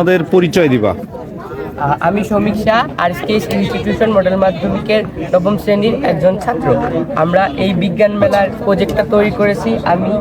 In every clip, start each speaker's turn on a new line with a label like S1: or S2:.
S1: আমাদের পরিচয় দিবা।
S2: আমি সমীক্ষা আর কেস ইনস্টিটিউশন মডেল মাধ্যমিকের নবম শ্রেণির একজন ছাত্র। আমরা এই বিজ্ঞান মেলার প্রজেক্টটা তৈরি করেছি। আমি,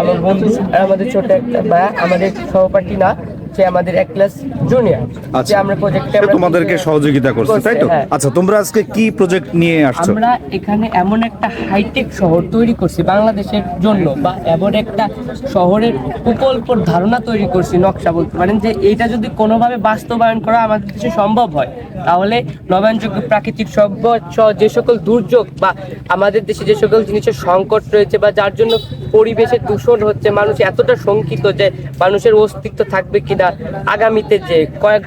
S2: আমার বন্ধু আমাদের ছোট একটা বা আমাদের সহপাঠী না সে আমাদের এক ক্লাস জুনিয়র
S1: আচ্ছা।
S2: আমরা প্রজেক্টে
S1: তোমাদেরকে সহযোগিতা করছে তাই তো?
S2: হ্যাঁ।
S1: আচ্ছা তোমরা আজকে কি প্রজেক্ট নিয়ে আসছো?
S2: আমরা এখানে এমন একটা হাইটেক শহর তৈরি করছি বাংলাদেশের জন্য বা এমন একটা শহরের প্রকল্পর ধারণা তৈরি করছি নকশা বলতে পারেন যে এইটা যদি কোনোভাবে বাস্তবায়ন করা আমাদের দেশে সম্ভব হয় তাহলে নবায়নযোগ্য প্রাকৃতিক সম্পদ যে সকল দুর্যোগ বা আমাদের দেশে যে সকল জিনিসের সংকট রয়েছে বা যার জন্য পরিবেশের দূষণ হচ্ছে মানুষ এতটা শঙ্কিত যে মানুষের অস্তিত্ব থাকবে কিনা আগামীতে যে কয়েক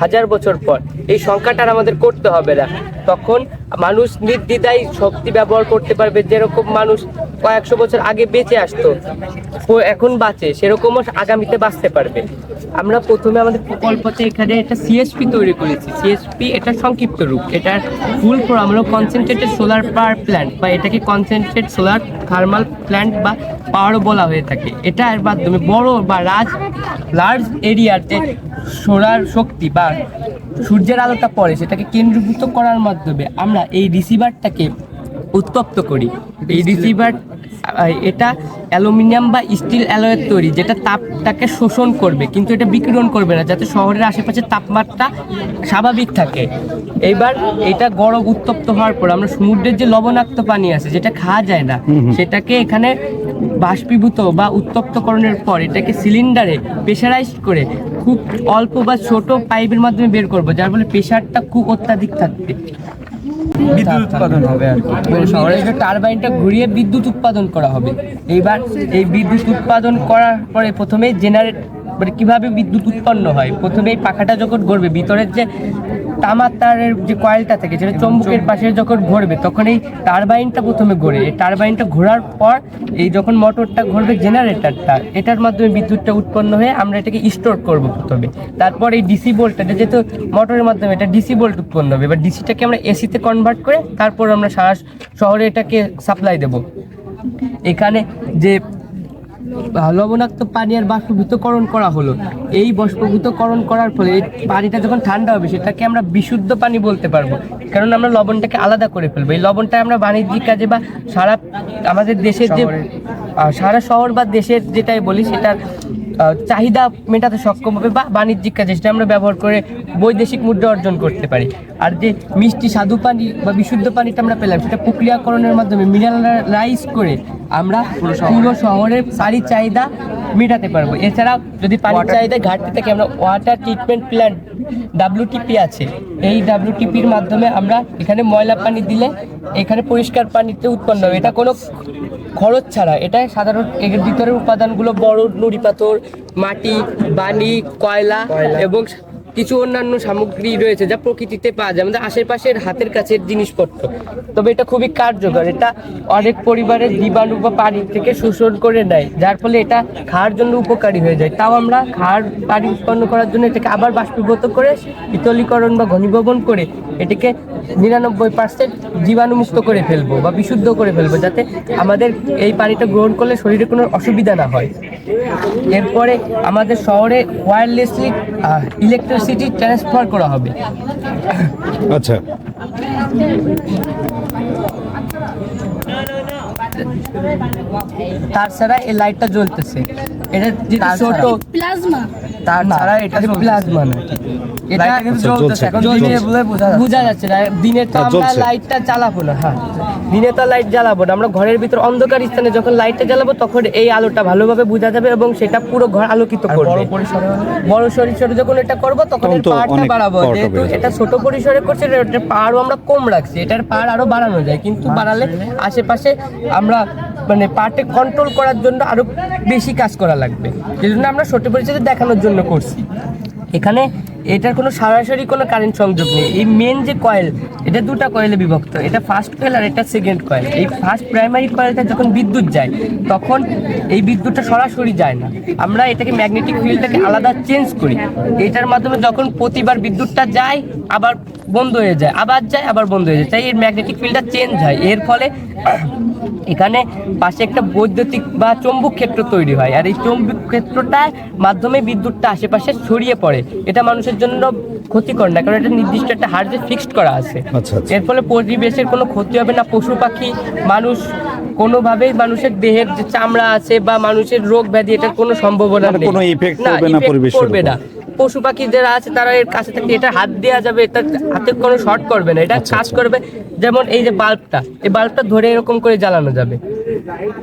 S2: হাজার বছর পর এই সংখ্যাটা আমাদের করতে হবে না। তখন মানুষ নির্দ্বিধায় শক্তি ব্যবহার করতে পারবে, যেরকম মানুষ কয়েকশো বছর আগে বেঁচে আসতো এখন বাঁচে, সেরকমও আগামীতে বাঁচতে পারবে। আমরা প্রথমে আমাদের প্রকল্পতে এখানে একটা সিএসপি তৈরি করেছি। সিএসপি এটা সংক্ষিপ্ত রূপ। এটার ফুল ফর্ম আমরা কনসেন্ট্রেটেড সোলার পাওয়ার প্ল্যান্ট বা এটাকে কনসেন্ট্রেট সোলার থার্মাল প্ল্যান্ট বা পাওয়ারও বলা হয়ে থাকে। এটার মাধ্যমে বড় বা রাজ লার্জ এরিয়ার যে সোলার শক্তি বা সূর্যের আলোটা পড়ে, সেটাকে কেন্দ্রীভূত করার মাধ্যমে আমরা এই রিসিভারটাকে উত্তপ্ত করি। এই রিসিভার এটা অ্যালুমিনিয়াম বা স্টিল অ্যালয়ের তৈরি যেটা তাপটাকে শোষণ করবে কিন্তু এটা বিকিরণ করবে না যাতে শহরের আশেপাশে তাপমাত্রা স্বাভাবিক থাকে। এইবার এটা গরম উত্তপ্ত হওয়ার পর আমরা সমুদ্রের যে লবণাক্ত পানি আছে যেটা খাওয়া যায় না সেটাকে এখানে বাষ্পীভূত বা উত্তপ্তকরণের পর এটাকে সিলিন্ডারে প্রেশারাইজ করে খুব অল্প বা ছোট পাইপের মাধ্যমে বের করব যার ফলে প্রেশারটা খুব অত্যাধিক থাকবে। বিদ্যুৎ উৎপাদন হবে আর কি। শহরে যে টারবাইনটা ঘুরিয়ে বিদ্যুৎ উৎপাদন করা হবে। এইবার এই বিদ্যুৎ উৎপাদন করার পরে প্রথমে জেনারেট মানে কীভাবে বিদ্যুৎ উৎপন্ন হয়? প্রথমে এই পাখাটা যখন ঘুরবে ভিতরের যে তামার তারের যে কয়েলটা থাকে, যেটা চম্বুকের পাশে যখন ঘুরবে তখন এই টারবাইনটা প্রথমে ঘোরে এই টারবাইনটা ঘোরার পর এই যখন মোটরটা ঘুরবে জেনারেটরটা, এটার মাধ্যমে বিদ্যুৎটা উৎপন্ন হয়ে আমরা এটাকে স্টোর করব প্রথমে। তারপর এই ডিসি বোল্টটা যেহেতু মোটরের মাধ্যমে, এটা ডিসি বোল্ট উৎপন্ন হবে। এবার ডিসিটাকে আমরা এসিতে কনভার্ট করে তারপর আমরা সারা শহরে এটাকে সাপ্লাই দেব। এখানে যে লবণাক্ত পানি আর বাষ্পভূতকরণ করা হলো। এই বাষ্পভূতকরণ করার ফলে এই পানিটা যখন ঠান্ডা হবে সেটাকে আমরা বিশুদ্ধ পানি বলতে পারব। কারণ আমরা লবণটাকে আলাদা করে ফেলব। এই লবণটা আমরা বাণিজ্যিক কাজে বা সারা আমাদের দেশের যে সারা শহর বা দেশের যেটাই বলি সেটার আহ, চাহিদা মেটাতে সক্ষম হবে বা বাণিজ্যিক কাজে সেটা আমরা ব্যবহার করে বৈদেশিক মুদ্রা অর্জন করতে পারি। আর যে মিষ্টি স্বাদু পানি বা বিশুদ্ধ পানিটা আমরা পেলাম সেটা প্রক্রিয়াকরণের মাধ্যমে মিনারেলাইজ করে আমরা পুরো শহরের পানির চাহিদা মেটাতে পারব। এছাড়াও যদি পানির চাহিদা ঘাটতি থাকে আমরা ওয়াটার ট্রিটমেন্ট প্ল্যান্ট ডাব্লিউটিপি আছে। এই ডাব্লিউটিপির মাধ্যমে আমরা এখানে ময়লা পানি দিলে এখানে পরিষ্কার পানিতে উৎপন্ন হবে। এটা কোনো খরচ ছাড়া। এটাই সাধারণ এর ভিতরের উপাদানগুলো বড় নুড়ি পাথর মাটি বালি কয়লা এবং কিছু অন্যান্য সামগ্রী রয়েছে যা প্রকৃতিতে পাওয়া যায় আমাদের আশেপাশের হাতের কাছের জিনিসপত্র। তবে এটা খুবই কার্যকর। এটা অনেক পরিবারের জীবাণু বা পানি থেকে শোষণ করে নেয় যার ফলে এটা খাওয়ার জন্য উপকারী হয়ে যায়। তাও আমরা খাওয়ার পানি উৎপন্ন করার জন্য এটাকে আবার বাষ্পীভূত করে শীতলীকরণ বা ঘনীভবন করে এটাকে নিরানব্বই পার্সেন্ট জীবাণুমুক্ত করে ফেলব বা বিশুদ্ধ করে ফেলব যাতে আমাদের এই পানিটা গ্রহণ করলে শরীরে কোনো অসুবিধা না হয়। এরপরে আমাদের শহরে ওয়্যারলেসলি ইলেকট্রিসিটি ট্রান্সফার করা হবে।
S1: আচ্ছা।
S2: তার ছাড়া এই লাইটটা জ্বলতেছে। এটা ছোট
S3: প্লাজমা
S2: তার ছাড়া এটা প্লাজমা না। এটা
S1: কিন্তু জ্বলতেছে, এখন দিনে
S2: বলে বোঝা যাচ্ছে। না দিনে তো আমরা লাইটটা জ্বালাবো না হ্যাঁ। দিনে তো লাইট জ্বালাবো না। আমরা ঘরের ভিতর অন্ধকার স্থানে যখন লাইটটা জ্বালাবো তখন এই আলোটা ভালোভাবে বোঝা যাবে এবং সেটা পুরো ঘর আলোকিত করবে। বড় পরিসরে যখন এটা করব তখন পাওয়ারটা বাড়াবো। যেহেতু এটা ছোট পরিসরে করছে এটার পাওয়ারও আমরা কম রাখছি। এটার পাওয়ার আরও বাড়ানো যায় কিন্তু বাড়ালে আশেপাশে আমরা মানে পার্টে কন্ট্রোল করার জন্য আরও বেশি কাজ করা লাগবে। সেই জন্য আমরা ছোট পরিসরে দেখানোর জন্য করছি। এখানে এটার কোনো সরাসরি কোনো কারেন্ট সংযোগ নেই। এই মেন যে কয়েল এটা দুটো কয়েলে বিভক্ত। এটা ফার্স্ট কয়েল আর এটা সেকেন্ড কয়েল এই ফার্স্ট প্রাইমারি কয়েলটা যখন বিদ্যুৎ যায়, তখন এই বিদ্যুৎটা সরাসরি যায় না। আমরা এটাকে ম্যাগনেটিক ফিল্ডটাকে আলাদা চেঞ্জ করি। এটার মাধ্যমে যখন প্রতিবার বিদ্যুৎটা যায়, আবার বন্ধ হয়ে যায়, আবার যায়, আবার বন্ধ হয়ে যায়। তাই এর ম্যাগনেটিক ফিল্ডটা চেঞ্জ হয়। এর ফলে এখানে পাশে একটা বৈদ্যুতিক বা চৌম্বক ক্ষেত্র তৈরি হয়। আর এই চৌম্বক ক্ষেত্রটার মাধ্যমে বিদ্যুৎটা আশেপাশে ছড়িয়ে পড়ে। এটা মানুষের জন্য ক্ষতিকর না কারণ এটা নির্দিষ্ট একটা হার্জে ফিক্সড করা আছে
S1: আচ্ছা, আচ্ছা।
S2: এর ফলে পরিবেশের কোনো ক্ষতি হবে না পশু পাখি মানুষ কোনোভাবেই মানুষের দেহের যে চামড়া আছে বা মানুষের রোগ ব্যাধি এটার কোনো সম্ভাবনা
S1: মানে
S2: নেই
S1: কোনো effect পড়বে না পরিবেশের উপর।
S2: না পশু পাখি যারা আছে তারা এর কাছে থাকলে এটা হাত দেওয়া যাবে এটা হাতে কোনো শর্ট করবে না এটা
S1: আচ্ছা,
S2: কাজ। করবে যেমন এই যে বাল্বটা এই বাল্বটা ধরে এরকম করে জ্বালানো যাবে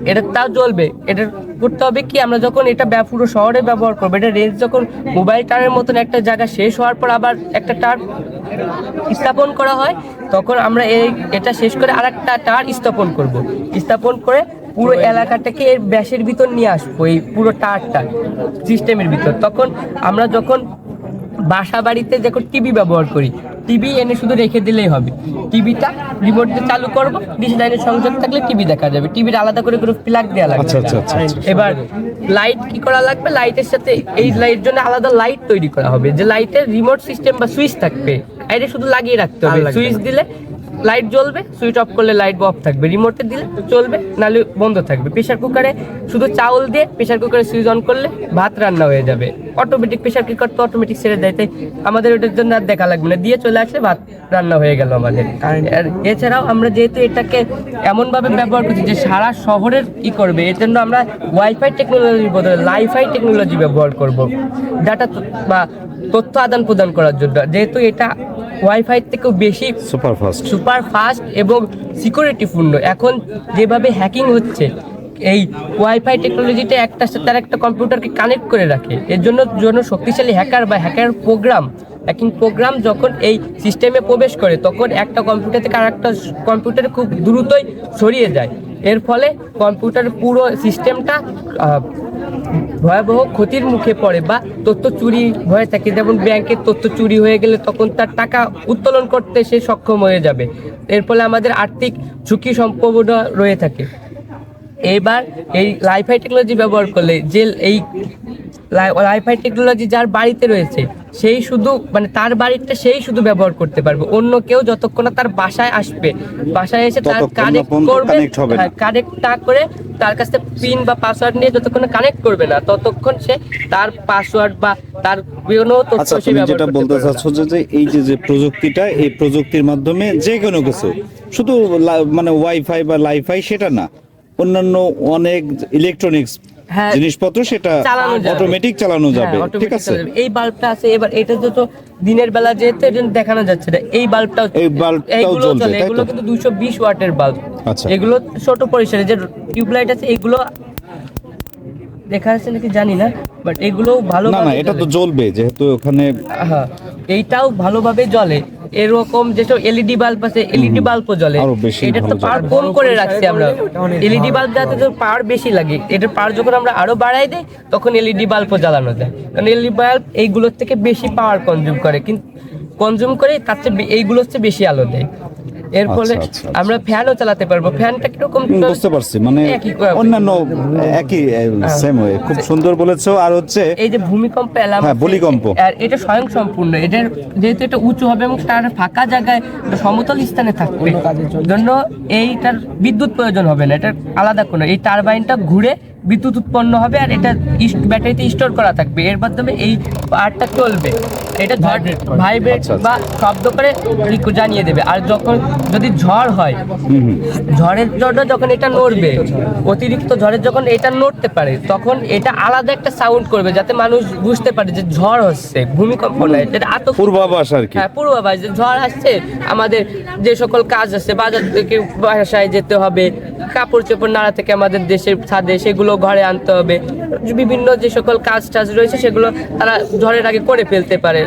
S2: এটা তাও জ্বলবে। এটা করতে হবে কি, আমরা যখন এটা পুরো শহরে ব্যবহার করব, এটা রেঞ্জ যখন মোবাইল টাওয়ারের মতন একটা জায়গা শেষ হওয়ার পর আবার একটা টার স্থাপন করা হয়, তখন আমরা এই এটা শেষ করে আরেকটা টার স্থাপন করব। স্থাপন করে পুরো এলাকাটাকে এর ব্যাসের ভিতর নিয়ে আসব, এই পুরো টাওয়ারটা সিস্টেমের ভিতর। তখন আমরা যখন বাসা বাড়িতে যখন টিভি ব্যবহার করি টিভি এনে শুধু রেখে দিলেই হবে। টিভিটা রিমোট দিয়ে চালু করব ডিশ লাইনের সংযোগ থাকলে টিভি দেখা যাবে। টিভির আলাদা করে কোনো প্লাগ দেওয়া লাগবে।
S1: আচ্ছা, আচ্ছা, আচ্ছা, আচ্ছা।
S2: এবার লাইট কি করা লাগবে? লাইটের সাথে এই লাইট জন্য আলাদা লাইট তৈরি করা হবে। যে লাইটের রিমোট সিস্টেম বা সুইচ থাকবে এটা শুধু লাগিয়ে রাখতে হবে। সুইচ দিলে লাইট জ্বলবে সুইচ অফ করলে লাইট অফ থাকবে। রিমোটে দিলে চলবে নাহলে বন্ধ থাকবে। প্রেশার কুকারে শুধু চাউল দিয়ে প্রেশার কুকারে সুইচ অন করলে ভাত রান্না হয়ে যাবে। অটোমেটিক প্রেশার কুকার তো অটোমেটিক ছেড়ে দেয় তাই আমাদের ওটার জন্য আর দেখা লাগবে না। দিয়ে চলে আসলে ভাত রান্না হয়ে গেল আমাদের। আর এছাড়াও আমরা যেহেতু এটাকে এমনভাবে ব্যবহার করছি যে সারা শহরের কি করবে এর জন্য আমরা ওয়াইফাই টেকনোলজির বদলে লাইফাই টেকনোলজি ব্যবহার করব। ডাটা বা তথ্য আদান প্রদান করার জন্য। যেহেতু এটা ওয়াইফাই থেকেও বেশি
S1: সুপার ফাস্ট
S2: সুপার ফাস্ট এবং সিকিউরিটিপূর্ণ এখন যেভাবে হ্যাকিং হচ্ছে এই ওয়াইফাই টেকনোলজিটা একটার সাথে আর একটা কম্পিউটারকে কানেক্ট করে রাখে। এর জন্য জন্য শক্তিশালী হ্যাকার বা হ্যাকার প্রোগ্রাম হ্যাকিং প্রোগ্রাম যখন এই সিস্টেমে প্রবেশ করে তখন একটা কম্পিউটার থেকে আরেকটা কম্পিউটার খুব দ্রুতই ছড়িয়ে যায়। এর ফলে কম্পিউটার পুরো সিস্টেমটা ভয়াবহ ক্ষতির মুখে পড়ে বা তথ্য চুরি হয়ে থাকে। যেমন ব্যাংকের তথ্য চুরি হয়ে গেলে তখন তার টাকা উত্তোলন করতে সে সক্ষম হয়ে যাবে। এর ফলে আমাদের আর্থিক ঝুঁকি সম্ভাবনা রয়ে থাকে। এবার এই লাইফাই টেকনোলজি ব্যবহার করলে যে এই লাইফাই টেকনোলজি যার বাড়িতে রয়েছে সেই শুধু মানে তার বাড়িটা সেই শুধু ব্যবহার করতে পারবে অন্য কেউ যতক্ষণ না তার বাসায় আসবে বাসায় এসে তার কানেক্ট করবে
S1: না।
S2: হ্যাঁ, কানেক্ট না করে তার কাছ থেকে পিন বা পাসওয়ার্ড নিয়ে যতক্ষণ কানেক্ট করবে না ততক্ষণ সে তার পাসওয়ার্ড বা তার কোনো তথ্য
S1: আচ্ছা
S2: সে ব্যবহার
S1: যেটা বলতে চাচ্ছ যে এই যে যে প্রযুক্তিটা এই প্রযুক্তির মাধ্যমে যে কোনো কিছু শুধু মানে ওয়াইফাই বা লাইফাই সেটা না অন্যান্য অনেক ইলেকট্রনিক্স জিনিসপত্র সেটা অটোমেটিক চালানো
S2: হ্যাঁ,
S1: যাবে ঠিক আছে?
S2: এই বাল্বটা আছে এবার এটা যত দিনের বেলা যেহেতু এটা দেখানো যাচ্ছে না। এই বাল্বটা
S1: এই বাল্বটাও তো?
S2: এগুলো কিন্তু দুইশো বিশ ওয়াটের বাল্ব
S1: আচ্ছা।
S2: এগুলো ছোট পরিসরে যে টিউবলাইট আছে এগুলো দেখা যাচ্ছে নাকি জানি না বাট এগুলো ভালো
S1: না না এটা তো জ্বলবে যেহেতু ওখানে
S2: হ্যাঁ এইটাও ভালোভাবে জ্বলে। এরকম যেসব এলইডি বাল্ব আছে এলইডি বাল্বও জ্বলে।
S1: আরও
S2: এটা তো
S1: পার
S2: পাওয়ার কম করে রাখছি আমরা। এলইডি বাল্ব যাতে তো পাওয়ার বেশি লাগে এটার পাওয়ার যখন আমরা আরও বাড়াই দেই তখন এলইডি বাল্বও জ্বালানো যায়। কারণ এলইডি বাল্ব এইগুলোর থেকে বেশি পাওয়ার কনজিউম করে। কিন্তু কনজিউম করে তার চেয়ে এইগুলোর চেয়ে বেশি আলো দেয়। এর ফলে
S1: আচ্ছা, আচ্ছা, আচ্ছা।
S2: আমরা ফ্যানও চালাতে পারব। ফ্যানটা কীরকম
S1: বুঝতে পারছি। মানে অন্যান্য একই সেম ওয়ে খুব সুন্দর বলেছ। আর হচ্ছে
S2: এই যে ভূমিকম্প এলাম
S1: হ্যাঁ, ভূমিকম্প।
S2: আর এটা স্বয়ং সম্পূর্ণ এটার যেহেতু এটা উঁচু হবে এবং তার ফাঁকা জায়গায় সমতল স্থানে থাকবে জন্য। এইটার বিদ্যুৎ প্রয়োজন হবে না। এটার আলাদা কোনো এই টারবাইনটা ঘুরে বিদ্যুৎ উৎপন্ন হবে আর এটা ব্যাটারিতে স্টোর করা থাকবে। এর মাধ্যমে এই পার্টটা চলবে। এটা ঝড় ভাইব্রেট
S1: আচ্ছা, আচ্ছা।
S2: বা শব্দ করে জানিয়ে দেবে। আর যখন যদি ঝড় হয় ঝড়ের জন্য যখন এটা নড়বে অতিরিক্ত ঝড়ের যখন এটা নড়তে পারে তখন এটা আলাদা একটা সাউন্ড করবে যাতে মানুষ বুঝতে পারে যে ঝড় হচ্ছে ভূমিকম্প নয় যেটা আতঙ্ক
S1: পূর্বাভাস আর কি।
S2: হ্যাঁ পূর্বাভাস যে ঝড় আসছে আমাদের যে সকল কাজ আছে বাজার থেকে বাসায় যেতে হবে কাপড় চোপড় নাড়া থেকে আমাদের দেশের ছাদে সেগুলো ঘরে আনতে হবে বিভিন্ন যে সকল কাজ টাজ রয়েছে সেগুলো তারা ঝড়ের আগে করে ফেলতে পারে।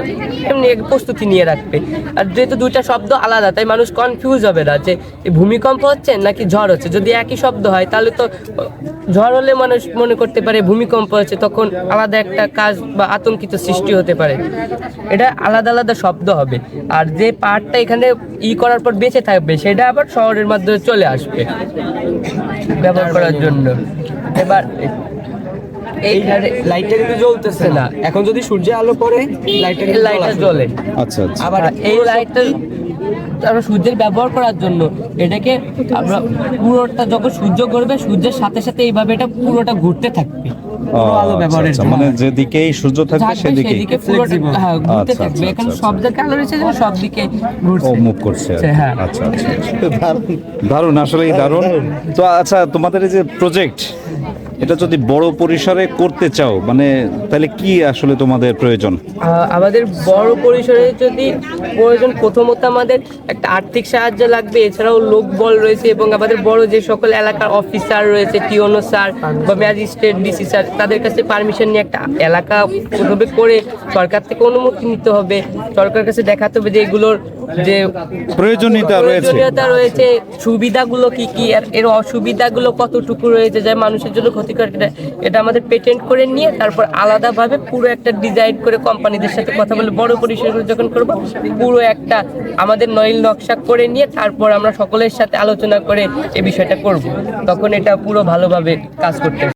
S2: এমনি প্রস্তুতি নিয়ে রাখবে। আর যেহেতু দুইটা শব্দ আলাদা, তাই মানুষ কনফিউজ হবে না যে ভূমিকম্প হচ্ছে নাকি ঝড় হচ্ছে। যদি একই শব্দ হয়, তাহলে তো ঝড় হলে মানুষ মনে করতে পারে ভূমিকম্প হচ্ছে, তখন আলাদা একটা কাজ বা আতঙ্কিত সৃষ্টি হতে পারে। এটা আলাদা আলাদা শব্দ হবে। আর যে পার্টটা এখানে ই করার পর বেঁচে থাকবে, সেটা আবার শহরের মাধ্যমে চলে আসবে। ব্যবহার করার জন্য। এবার এইখানে
S3: লাইটটা কিন্তু জ্বলতেছে না। এখন যদি সূর্যের আলো পড়ে লাইটটা
S2: এই লাইটটা জ্বলে।
S1: আচ্ছা আচ্ছা।
S3: আবার
S2: এই লাইটটা আমরা সূর্যের ব্যবহার করার জন্য এটাকে আমরা পুরোটা যখন সূর্য করবে সূর্যের সাথে সাথে এইভাবে এটা পুরোটা ঘুরতে থাকবে।
S3: আলো
S1: আচ্ছা,
S3: ব্যবহারের
S1: আচ্ছা,
S3: জন্য।
S1: মানে যেদিকেই সূর্য থাকবে
S2: সেদিকে পুরোটা হ্যাঁ ঘুরতে
S1: আচ্ছা,
S2: থাকবে। এখানে সব জায়গায় আলো রয়েছে যে সব দিকে
S1: ও
S2: ঘুরছে
S1: মুভ করছে
S2: হ্যাঁ।
S1: আচ্ছা আচ্ছা দারুণ। আসলেই দারুণ। তো আচ্ছা তোমাদের এই যে প্রজেক্ট এটা যদি বড় পরিসরে করতে চাও মানে তাহলে কি আসলে তোমাদের প্রয়োজন?
S2: আমাদের বড় পরিসরে যদি প্রয়োজন প্রথমত আমাদের একটা আর্থিক সাহায্য লাগবে। এছাড়াও লোকবল রয়েছে এবং আমাদের বড় যে সকল এলাকার অফিসার রয়েছে টিওনো স্যার বা ম্যাজিস্ট্রেট ডিসি স্যার তাদের কাছে পারমিশন নিয়ে একটা এলাকা প্রথমে করে সরকার থেকে অনুমতি নিতে হবে। সরকার কাছে দেখাতে হবে যে এগুলোর যে
S1: প্রয়োজনীয়তা রয়েছে।
S2: প্রয়োজনীয়তা রয়েছে। সুবিধাগুলো কি কি এর অসুবিধাগুলো কতটুকু রয়েছে যা মানুষের জন্য ক্ষতিকর এটা এটা আমাদের পেটেন্ট করে নিয়ে তারপর আলাদাভাবে পুরো একটা ডিজাইন করে কোম্পানিদের সাথে কথা বলে বড় পরিসরে যখন করব, পুরো একটা আমাদের নইল নকশা করে নিয়ে তারপর আমরা সকলের সাথে আলোচনা করে এ বিষয়টা করব। তখন এটা পুরো ভালোভাবে কাজ করতে